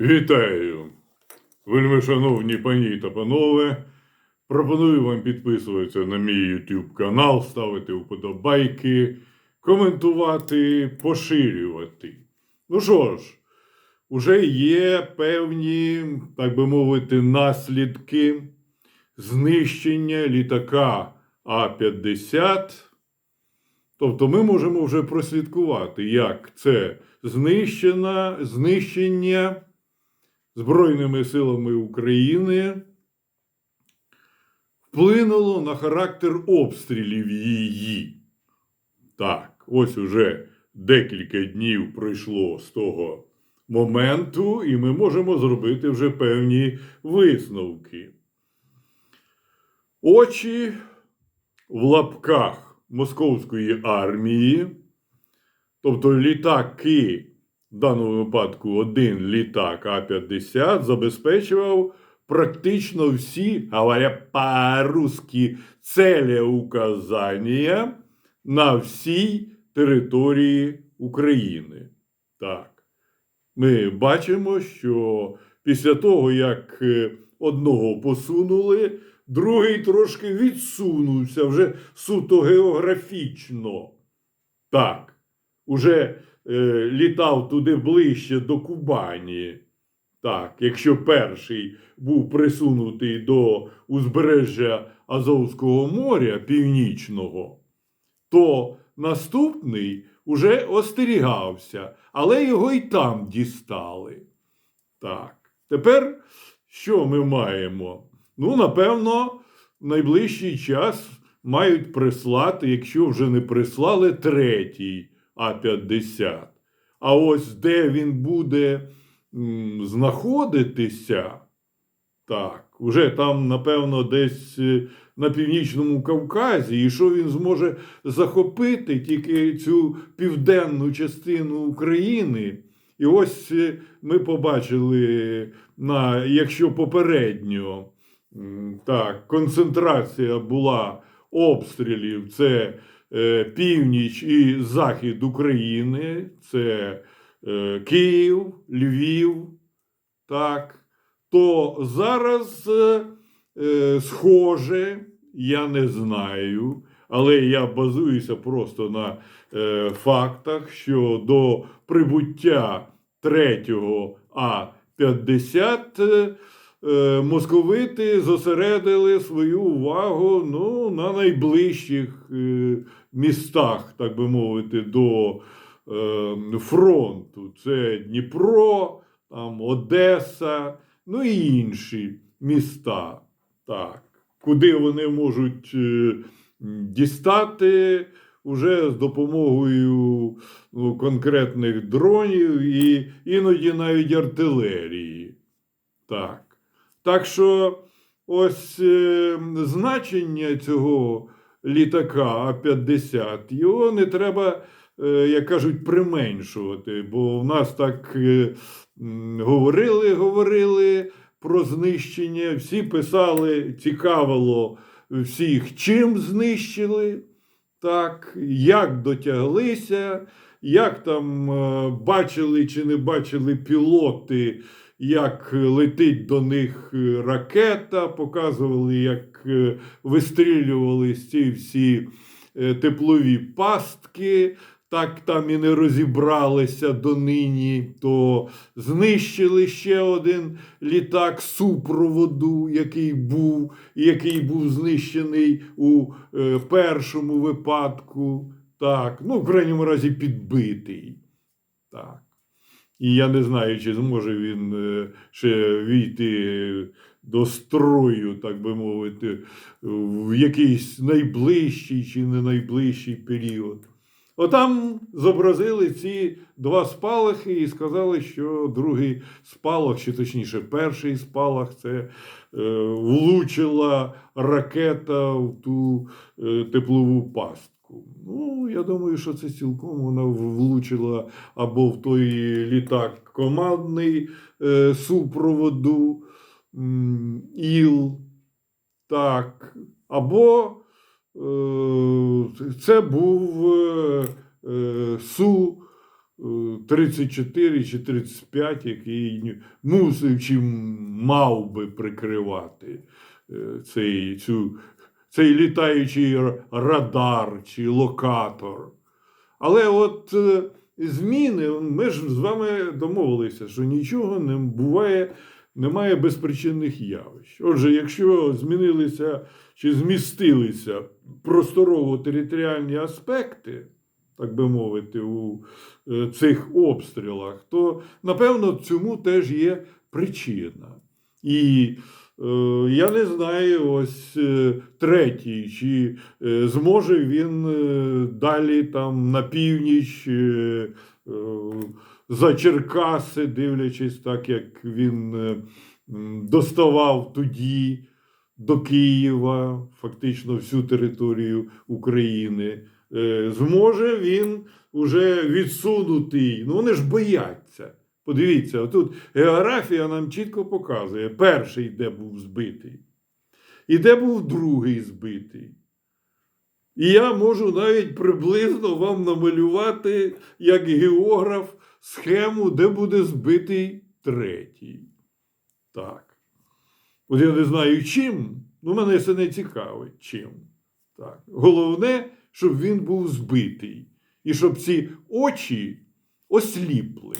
Вітаю, вельми шановні пані та панове. Пропоную вам підписуватися на мій YouTube канал, ставити вподобайки, коментувати, поширювати. Ну що ж, уже є певні, так би мовити, наслідки знищення літака А-50. Тобто ми можемо вже прослідкувати, як це знищена, знищення Збройними силами України вплинуло на характер обстрілів її. Так, ось уже декілька днів пройшло з того моменту, і ми можемо зробити вже певні висновки. Очі в лапках московської армії, тобто літаки, в даному випадку один літак А-50, забезпечував практично всі, говоря по-русски, цели указання на всій території України. Так. Ми бачимо, що після того, як е, одного посунули, другий трошки відсунувся вже суто географічно. Так, уже е, літав туди ближче до Кубані. Так, якщо перший був присунутий до узбережжя Азовського моря північного, то наступний уже остерігався, але його й там дістали. Так, тепер що ми маємо? Ну, напевно, в найближчий час мають прислати, якщо вже не прислали, третій А-50. А ось де він буде знаходитися, так, уже там, напевно, десь е, на північному Кавказі, і що він зможе захопити тільки цю південну частину України. І ось е, ми побачили, на, якщо попередньо так, концентрація була обстрілів, це північ і захід України, це е, Київ, Львів, так, то зараз е, е, схоже, я не знаю, але я базуюся просто на е, фактах, що до прибуття третього А-50 е, е, московити зосередили свою увагу ну, на найближчих е, містах, так би мовити, до е, фронту. Це Дніпро, там, Одеса, ну і інші міста. Так. Куди вони можуть е, дістати уже з допомогою ну, конкретних дронів і іноді навіть артилерії. Так. Так що ось е, значення цього літака А-50, його не треба, е, як кажуть, применшувати, бо в нас так е, говорили, говорили про знищення, всі писали, цікавило всіх, чим знищили, так, як дотяглися, як там е, бачили чи не бачили пілоти, як летить до них е, ракета, показували, як е, вистрілювались ці всі е, теплові пастки. Так там і не розібралися донині, то знищили ще один літак супроводу, який був, який був знищений у першому випадку. Так, ну, в крайньому разі, підбитий. Так. І я не знаю, чи зможе він е, ще війти до строю, так би мовити, в якийсь найближчий чи не найближчий період. Отам зобразили ці два спалахи і сказали, що другий спалах, чи точніше, перший спалах це е, влучила ракета в ту е, теплову пастку. Ну, я думаю, що це цілком вона влучила або в той літак командний е, супроводу м, ІЛ, так, або е, це був е, е, Су е, 34 чи 35, який мусив чи мав би прикривати е, цей, цю, цей літаючий радар чи локатор. Але от е, зміни, ми ж з вами домовилися, що нічого не буває, немає безпричинних явищ. Отже, якщо змінилися чи змістилися просторово-територіальні аспекти, так би мовити, у е, цих обстрілах, то напевно цьому теж є причина. І я не знаю, ось е, третій, чи е, зможе він е, далі там на північ. е, е, за Черкаси, дивлячись так, як він е, доставав тоді до Києва, фактично всю територію України. Е, Зможе він уже відсунутий. Ну, вони ж бояться. Подивіться, отут географія нам чітко показує: перший, де був збитий, і де був другий збитий. І я можу навіть приблизно вам намалювати, як географ, схему, де буде збитий третій. Так. От я не знаю чим, ну мене це не цікавить чим. Так. Головне, щоб він був збитий. І щоб ці очі осліпли.